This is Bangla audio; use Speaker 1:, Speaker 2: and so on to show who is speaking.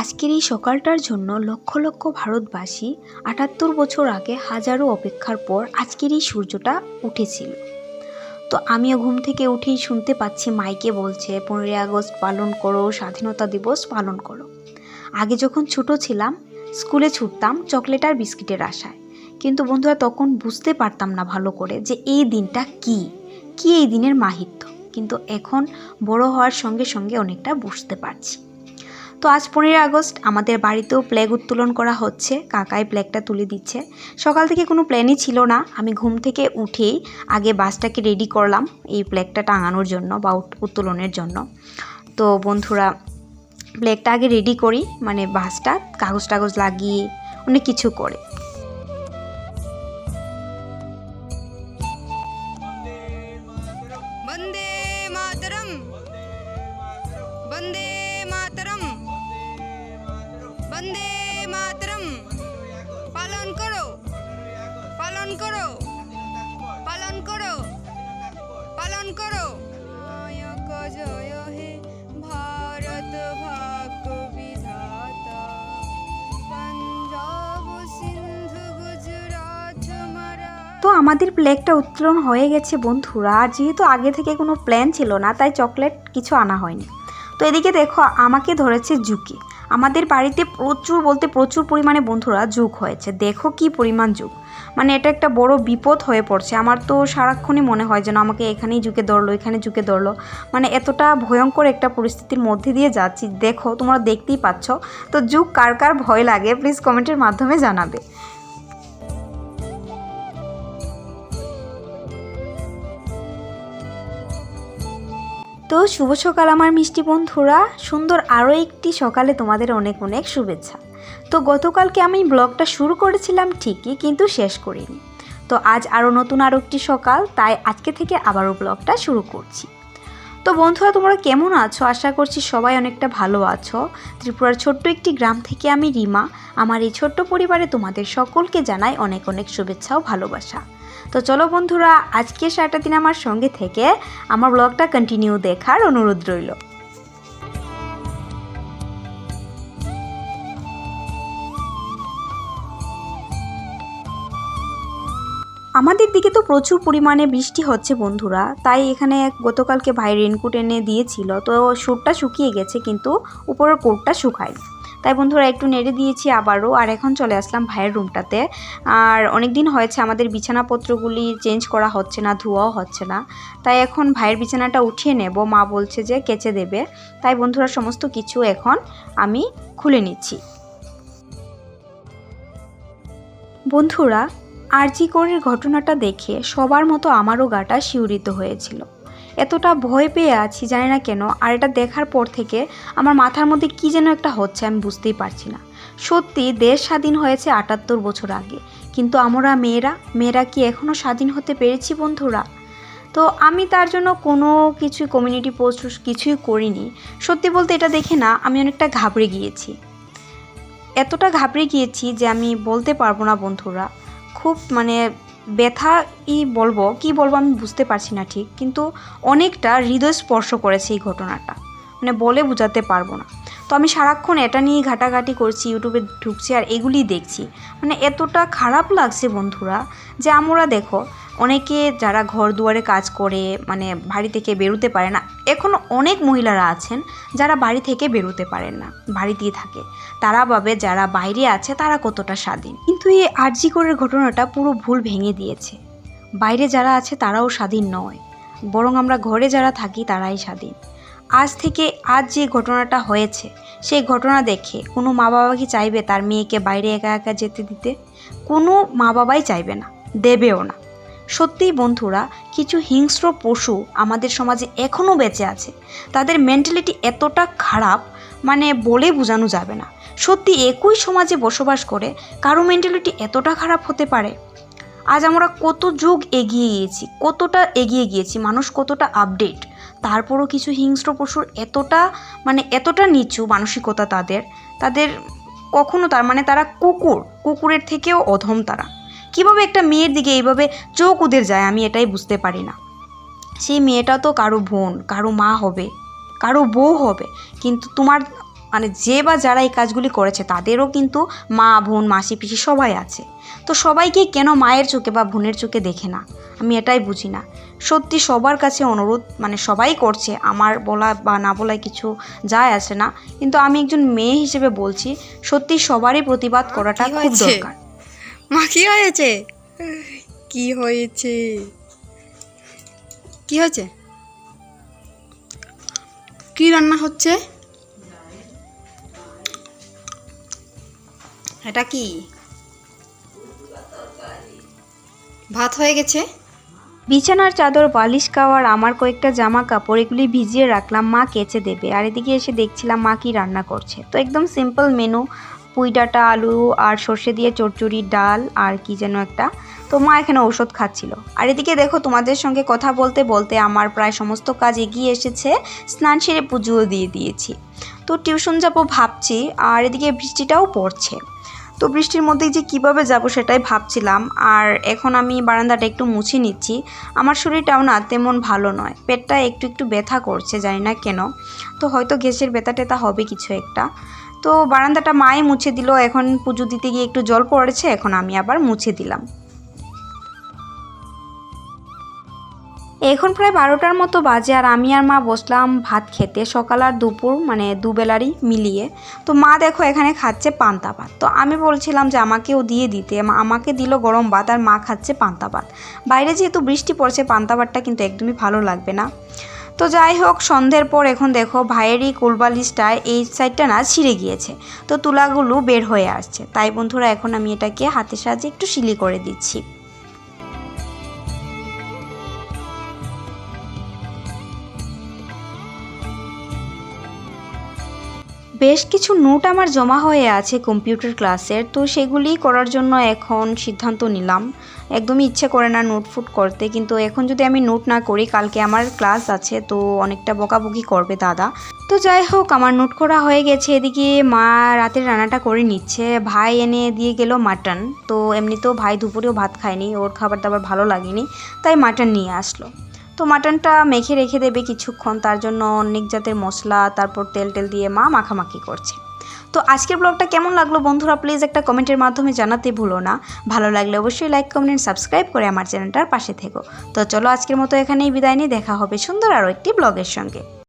Speaker 1: আজকের এই সকালটার জন্য লক্ষ লক্ষ ভারতবাসী আটাত্তর বছর আগে হাজারো অপেক্ষার পর আজকের এই সূর্যটা উঠেছিল। তো আমিও ঘুম থেকে উঠেই শুনতে পাচ্ছি মাইকে বলছে, পনেরোই আগস্ট পালন করো, স্বাধীনতা দিবস পালন করো। আগে যখন ছোট ছিলাম, স্কুলে ছুটতাম চকলেট আর বিস্কিটের আশায়। কিন্তু বন্ধুরা, তখন বুঝতে পারতাম না ভালো করে যে এই দিনটা কি কি এই দিনের মাহিত্য। কিন্তু এখন বড় হওয়ার সঙ্গে সঙ্গে অনেকটা বুঝতে পারছি। তো আজ পনেরোই আগস্ট আমাদের বাড়িতেও প্লেগ উত্তোলন করা হচ্ছে কাকাই প্লেগটা তুলে দিচ্ছে সকাল থেকে কোনো প্ল্যানই ছিল না আমি ঘুম থেকে উঠেই আগে বাসটাকে রেডি করলাম এই প্লেগটা টাঙানোর জন্য বা উত- উত্তোলনের জন্য তো বন্ধুরা প্লেগটা আগে রেডি করি মানে বাসটা কাগজ টাগজ লাগিয়ে অনেক কিছু করে
Speaker 2: वन्दे मातरम् वन्दे मातरम् বন্দে মাতরম পালন করো পালন করো পালন করো পালন করো জয় হে ভারত ভাগ্য বিধাতা সিন্ধু গুজরাট
Speaker 1: তো আমাদের প্লেগটা উত্তোলন হয়ে গেছে বন্ধুরা। আর যেহেতু আগে থেকে কোনো প্ল্যান ছিল না, তাই চকলেট কিছু আনা হয়নি। তো এদিকে দেখো, আমাকে ধরেছে জুকি। আমাদের বাড়িতে প্রচুর বলতে প্রচুর পরিমাণে বন্ধুরা যুগ হয়েছে। দেখো কি পরিমাণ যুগ। মানে এটা একটা বড় বিপদ হয়ে পড়ছে। আমার তো সারাক্ষণই মনে হয় যেন আমাকে এখানেই ঝুঁকে ধরলো, এখানে ঝুঁকে ধরলো। মানে এতটা ভয়ঙ্কর একটা পরিস্থিতির মধ্যে দিয়ে যাচ্ছি। দেখো, তোমরা দেখতেই পাচ্ছ। তো যুগ কার কার ভয় লাগে প্লিজ কমেন্টের মাধ্যমে জানাবে। তো শুভ সকাল আমার মিষ্টি বন্ধুরা। সুন্দর আরও একটি সকালে তোমাদের অনেক অনেক শুভেচ্ছা। তো গতকালকে আমি ব্লগটা শুরু করেছিলাম ঠিকই, কিন্তু শেষ করিনি। তো আজ আরও নতুন আরও একটি সকাল, তাই আজকে থেকে আবারও ব্লগটা শুরু করছি। তো বন্ধুরা, তোমরা কেমন আছো? আশা করছি সবাই অনেকটা ভালো আছো। ত্রিপুরার ছোট্ট একটি গ্রাম থেকে আমি রিমা। আমার এই ছোট্ট পরিবারে তোমাদের সকলকে জানাই অনেক অনেক শুভেচ্ছা ও ভালোবাসা। তো চলো বন্ধুরা, আজকে সারাটা দিন আমার সঙ্গে থেকে আমার ব্লগটা কন্টিনিউ দেখার অনুরোধ রইল। আমাদের দিকে তো প্রচুর পরিমাণে বৃষ্টি হচ্ছে বন্ধুরা, তাই এখানে গতকালকে ভাই রেনকোট এনে দিয়েছিল, তো সুটটা শুকিয়ে গেছে, কিন্তু উপরের কোটটা শুকায়নি। তাই বন্ধুরা একটু নেড়ে দিয়েছি আবারও, আর এখন চলে আসলাম ভাইয়ের রুমটাতে। আর অনেক দিন হয়েছে আমাদের বিছানাপত্রগুলি চেঞ্জ করা হচ্ছে না, ধোয়াও হচ্ছে না। তাই এখন ভাইয়ের বিছানাটা উঠিয়ে নেব, মা বলছে যে কেচে দেবে। তাই বন্ধুরা সমস্ত কিছু এখন আমি খুলে নিচ্ছি। বন্ধুরা আরজি করের ঘটনাটা দেখে সবার মতো আমারও গাটা শিউরিত হয়েছিল। এতটা ভয় পেয়ে আছি, জানি না কেন। আর এটা দেখার পর থেকে আমার মাথার মধ্যে কী যেন একটা হচ্ছে, আমি বুঝতেই পারছি না। সত্যি, দেশ স্বাধীন হয়েছে আটাত্তর বছর আগে। কিন্তু আমরা মেয়েরা মেয়েরা কি এখনও স্বাধীন হতে পেরেছি বন্ধুরা? তো আমি তার জন্য কোনো কিছু কমিউনিটি পোস্ট কিছুই করিনি। সত্যি বলতে এটা দেখে না, আমি অনেকটা ঘাবড়ে গিয়েছি। এতটা ঘাবড়ে গিয়েছি যে আমি বলতে পারব না বন্ধুরা। খুব মানে ব্যথা ই বলব, কি বলব আমি বুঝতে পারছি না ঠিক, কিন্তু অনেকটা হৃদয় স্পর্শ করেছে এই ঘটনাটা। মানে বলে বোঝাতে পারব না। তো আমি সারাক্ষণ এটা নিয়ে ঘাটাঘাটি করছি, ইউটিউবে ঢুকছি আর এগুলি দেখছি। মানে এতটা খারাপ লাগছে বন্ধুরা যে আমরা দেখো, অনেকে যারা ঘর দুয়ারে কাজ করে মানে বাড়ি থেকে বেরোতে পারে না এখনও অনেক মহিলারা আছেন যারা বাড়ি থেকে বেরোতে পারেন না, বাড়িতেই থাকে। তারা ভাবে যারা বাইরে আছে তারা কতটা স্বাধীন। কিন্তু এই আরজি করের ঘটনাটা পুরো ভুল ভেঙে দিয়েছে। বাইরে যারা আছে তারাও স্বাধীন নয়, বরং আমরা ঘরে যারা থাকি তারাই স্বাধীন। আজ থেকে আজ যে ঘটনাটা হয়েছে, সেই ঘটনা দেখে কোনো মা বাবা কি চাইবে তার মেয়েকে বাইরে একা একা যেতে দিতে? কোনো মা বাবাই চাইবে না, দেবেও না। সত্যিই বন্ধুরা, কিছু হিংস্র পশু আমাদের সমাজে এখনও বেঁচে আছে। তাদের মেন্টালিটি এতটা খারাপ মানে বলে বোঝানো যাবে না। সত্যি একই সমাজে বসবাস করে, কারও মেন্টালিটি এতটা খারাপ হতে পারে? আজ আমরা কত যুগ এগিয়ে গিয়েছি, কতটা এগিয়ে গিয়েছি, মানুষ কতটা আপডেট তারপরও কিছু হিংস্র পশুর এতটা মানে এতটা নিচু মানসিকতা তাদের তাদের কখনো তার মানে তারা কুকুর, কুকুরের থেকেও অধম তারা। কীভাবে একটা মেয়ের দিকে এইভাবে চোখ ওদের যায় আমি এটাই বুঝতে পারি না। সেই মেয়েটা তো কারও বোন, কারও মা হবে, কারও বউ হবে, কিন্তু তোমার মানে যে বা যারা এই কাজগুলি করেছে তাদেরও কিন্তু মা বোন মাসি পিসি সবাই আছে। তো সবাইকে কেন মায়ের চোখে বা বোনের চোখে দেখে না? আমি এটাই বুঝি না। সত্যি সবার কাছে অনুরোধ মানে সবাই করছে আমার বলা বা না বলায় কিছু যায় আসে না। কিন্তু আমি একজন মেয়ে হিসেবে বলছি সত্যি সবারই প্রতিবাদ করাটা খুব দরকার।
Speaker 2: মা কি হয়েছে? কি হয়েছে? কি হয়েছে? কি রান্না হচ্ছে? এটা কি? ভাত হয়ে গেছে?
Speaker 1: বিছানার চাদর, বালিশ কাওয়ার, আমার কয়েকটা জামা কাপড়, এগুলি ভিজিয়ে রাখলাম, মা কেচে দেবে। আর এদিকে এসে দেখছিলাম মা কি রান্না করছে। তো একদম সিম্পল মেনু পুঁই ডাঁটা, আলু, আর সর্ষে দিয়ে চচ্চড়ি ডাল, আর কি যেন একটা। তো মা এখানে ঔষধ খাচ্ছিল। আর এদিকে দেখো, তোমাদের সঙ্গে কথা বলতে বলতে আমার প্রায় সমস্ত কাজ এগিয়ে এসেছে। স্নান সেরে পুজোও দিয়ে দিয়েছি। তো টিউশন যাব ভাবছি, আর এদিকে বৃষ্টিটাও পড়ছে। তো বৃষ্টির মধ্যে যে কীভাবে যাব সেটাই ভাবছিলাম। আর এখন আমি বারান্দাটা একটু মুছে নিচ্ছি। আমার শরীরটাও না তেমন ভালো নয়। পেটটা একটু একটু ব্যথা করছে, জানি না কেন। তো হয়তো গ্যাসের ব্যথা টেথা হবে কিছু একটা। তো বারান্দাটা মায়ে মুছে দিল। এখন পুজো দিতে গিয়ে একটু জল পড়েছে। এখন আমি আবার মুছে দিলাম। এখন প্রায় বারোটার মতো বাজে আর আমি আর মা বসলাম ভাত খেতে। সকাল আর দুপুর মানে দুবেলারই মিলিয়ে। তো মা দেখো এখানে খাচ্ছে পান্তা ভাত। তো আমি বলছিলাম যে আমাকেও দিয়ে দিতে। আমাকে দিল গরম ভাত আর মা খাচ্ছে পান্তা ভাত। বাইরে যেহেতু বৃষ্টি পড়ছে, পান্তা ভাতটা কিন্তু একদমই ভালো লাগবে না। তো যাই হোক, সন্ধ্যের পর এখন দেখো ভাইয়েরই কোলবালিশটা এই সাইডটা না ছিঁড়ে গিয়েছে। তো তুলাগুলো বের হয়ে আসছে। তাই বন্ধুরা, এখন আমি এটাকে হাতের সাহায্যে একটু শিলি করে দিচ্ছি। বেশ কিছু নোট আমার জমা হয়ে আছে কম্পিউটার ক্লাসের, তো সেগুলি করার জন্য এখন সিদ্ধান্ত নিলাম। একদমই ইচ্ছে করে না নোট ফুট করতে, কিন্তু এখন যদি আমি নোট না করি, কালকে আমার ক্লাস আছে, তো অনেকটা বকাবকি করবে দাদা। তো যাই হোক, আমার নোট করা হয়ে গেছে, এদিকে মা রাতের রান্নাটা করে নিচ্ছে। ভাই এনে দিয়ে গেল মাটন। তো এমনিতেও ভাই দুপুরেও ভাত খায়নি, ওর খাবার দাবার ভালো লাগেনি, তাই মাটন নিয়ে আসলো। তো মাটনটা মেখে রেখে দেবে কিছুক্ষণ, তার জন্য অনেক জাতের মশলা, তারপর তেল টেল দিয়ে মা মাখামাখি করছে। তো আজকের ব্লগটা কেমন লাগল বন্ধুরা প্লিজ একটা কমেন্টের মাধ্যমে জানাতে ভুলো না। ভালো লাগলে অবশ্যই লাইক, কমেন্ট, সাবস্ক্রাইব করে আমার চ্যানেলটার পাশে থেকো। তো চলো আজকের মতো এখানেই বিদায় নিয়ে দেখা হবে সুন্দর আরও একটি ব্লগের সঙ্গে।